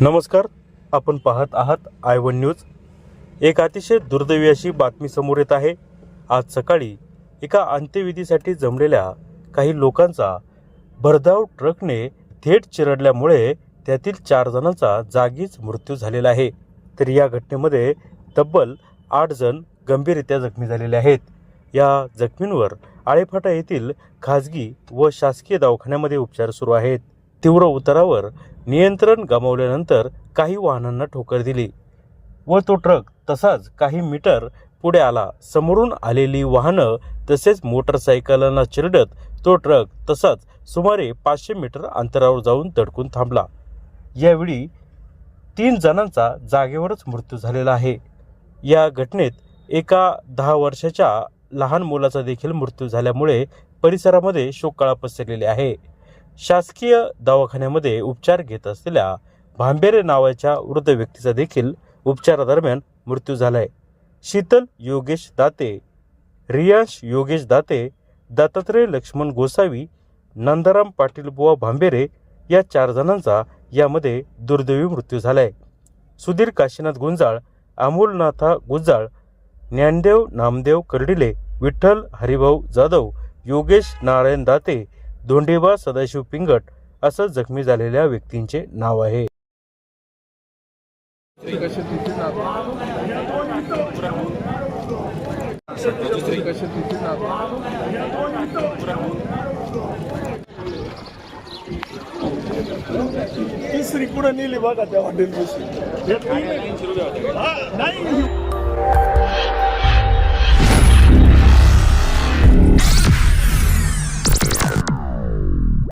नमस्कार आपण पाहत आहात आय वन न्यूज एक अतिशय दुर्दैवी अशी बातमी समोर येत आहे. आज सकाळी एका अंत्यविधीसाठी जमलेल्या काही लोकांचा भरधाव ट्रकने थेट चिरडल्यामुळे त्यातील चार जणांचा जागीच मृत्यू झालेला आहे. तर या घटनेमध्ये तब्बल आठ जण गंभीररित्या जखमी झालेले आहेत. या जखमींवर आळेफाटा येथील खाजगी व शासकीय दवाखान्यामध्ये उपचार सुरू आहेत. तीव्र उतारावर नियंत्रण गमावल्यानंतर काही वाहनांना ठोकर दिली. व तो ट्रक तसाच काही मीटर पुढे आला. समोरून आलेली वाहनं तसेच मोटरसायकलांना चिरडत तो ट्रक तसाच सुमारे पाचशे मीटर अंतरावर जाऊन धडकून थांबला. यावेळी तीन जणांचा जागेवरच मृत्यू झालेला आहे. या घटनेत एका दहा वर्षाच्या लहान मुलाचा देखील मृत्यू झाल्यामुळे परिसरामध्ये शोककळा पसरलेली आहे. शासकीय दवाखान्यामध्ये उपचार घेत असलेल्या भांबेरे नावाच्या वृद्ध व्यक्तीचा देखील उपचारादरम्यान मृत्यू झालाय. शीतल योगेश दाते रियांश योगेश दाते दत्तात्रय लक्ष्मण गोसावी नंदाराम पाटील बुवा भांबेरे या चार जणांचा यामध्ये दुर्दैवी मृत्यू झालाय. सुधीर काशीनाथ गुंजाळ अमोलनाथा गुंजाळ ज्ञानदेव नामदेव कर्डिले विठ्ठल हरिभाऊ जाधव योगेश नारायण दाते धोंडेबा सदाशिव पिंगट असं जखमी झालेल्या व्यक्तींचे नाव आहे. तिसरी कुठं नेली बघा त्या हॉटेल नाही.